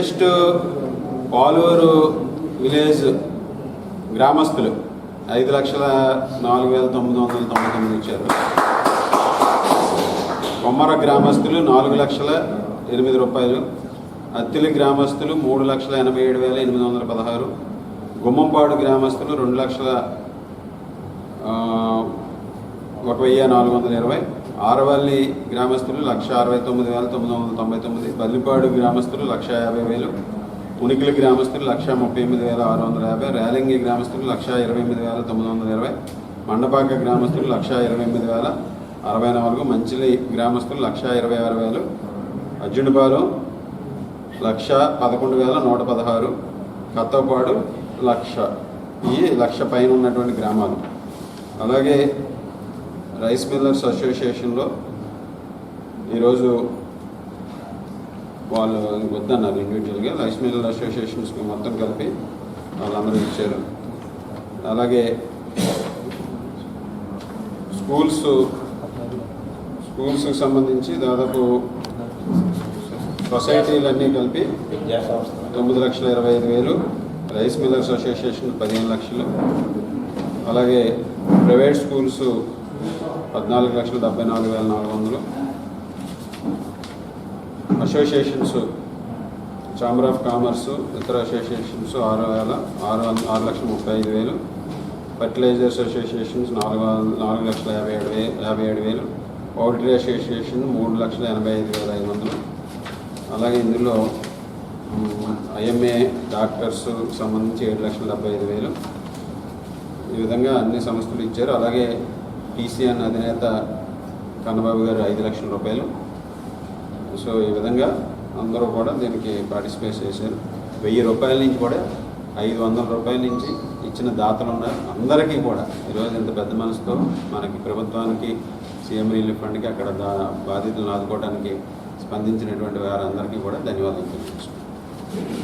Just Paluru village గ్రామస్తులు ఐదు లక్షల నాలుగు వేల తొమ్మిది వందల తొంభై తొమ్మిది ఇచ్చారు. కొమ్మర గ్రామస్తులు నాలుగు లక్షల ఎనిమిది రూపాయలు. అత్తిలి గ్రామస్తులు మూడు లక్షల ఎనభై ఏడు వేల ఎనిమిది వందల పదహారు. గుమ్మంపాడు గ్రామస్తులు రెండు లక్షల ఒక వెయ్యి నాలుగు వందల ఇరవై. ఆరవల్లి గ్రామస్తులు లక్ష అరవై తొమ్మిది వేల తొమ్మిది వందల తొంభై తొమ్మిది. బల్లిపాడు గ్రామస్తులు లక్ష యాభై వేలు. ఉనికిలి గ్రామస్తులు లక్ష ముప్పై ఎనిమిది వేల ఆరు వందల యాభై. రేలంగి గ్రామస్తులు లక్ష ఇరవై ఎనిమిది వేల తొమ్మిది వందల ఇరవై. మండపాక గ్రామస్తులు లక్ష ఇరవై ఎనిమిది వేల అరవై నాలుగు. మంచిలి గ్రామస్తులు లక్ష ఇరవై ఆరు వేలు. అర్జునుపాలెం లక్ష పదకొండు వేల నూట పదహారు. కత్తపాడు లక్ష. ఈ లక్ష పైన ఉన్నటువంటి గ్రామాలు. అలాగే రైస్ మిల్లర్స్ అసోసియేషన్లో ఈరోజు వాళ్ళు వద్దన్నారు ఇండివిజువల్గా రైస్ మిల్లర్ అసోసియేషన్స్కి మొత్తం కలిపి వాళ్ళందరూ ఇచ్చారు. అలాగే స్కూల్స్ స్కూల్స్కి సంబంధించి దాదాపు సొసైటీలన్నీ కలిపి తొమ్మిది లక్షల ఇరవై ఐదు వేలు రైస్ మిల్లర్స్ అసోసియేషన్ పదిహేను లక్షలు. అలాగే ప్రైవేట్ స్కూల్స్ పద్నాలుగు లక్షల డెబ్బై నాలుగు వేల నాలుగు వందలు. అసోసియేషన్స్ ఛాంబర్ ఆఫ్ కామర్స్ ఇతర అసోసియేషన్స్ ఆరు వేల ఆరు వంద ఆరు లక్షల ముప్పై ఐదు వేలు. ఫర్టిలైజర్స్ అసోసియేషన్స్ నాలుగు వందల నాలుగు లక్షల యాభై ఏడు వే యాభై ఏడు వేలు. పౌల్ట్రీ అసోసియేషన్ మూడు లక్షల ఎనభై ఐదు వేల ఐదు వందలు. అలాగే ఇందులో ఐఎంఏ డాక్టర్స్ సంబంధించి ఏడు లక్షల డెబ్బై ఐదు వేలు. ఈ విధంగా అన్ని సంస్థలు ఇచ్చారు. అలాగే పీసీఎన్ అధినేత కన్నబాబు గారు ఐదు లక్షల రూపాయలు. సో ఈ విధంగా అందరూ కూడా దీనికి పార్టిసిపేట్ చేశారు. వెయ్యి రూపాయల నుంచి కూడా ఐదు వందల రూపాయల నుంచి ఇచ్చిన దాతలు ఉన్నారు. అందరికీ కూడా ఈరోజు ఇంత పెద్ద మనసుతో మనకి ప్రభుత్వానికి సీఎం రిలీఫ్ ఫండ్కి అక్కడ దా బాధితులను ఆదుకోవడానికి స్పందించినటువంటి వారందరికీ కూడా ధన్యవాదాలు తెలియజేస్తున్నాను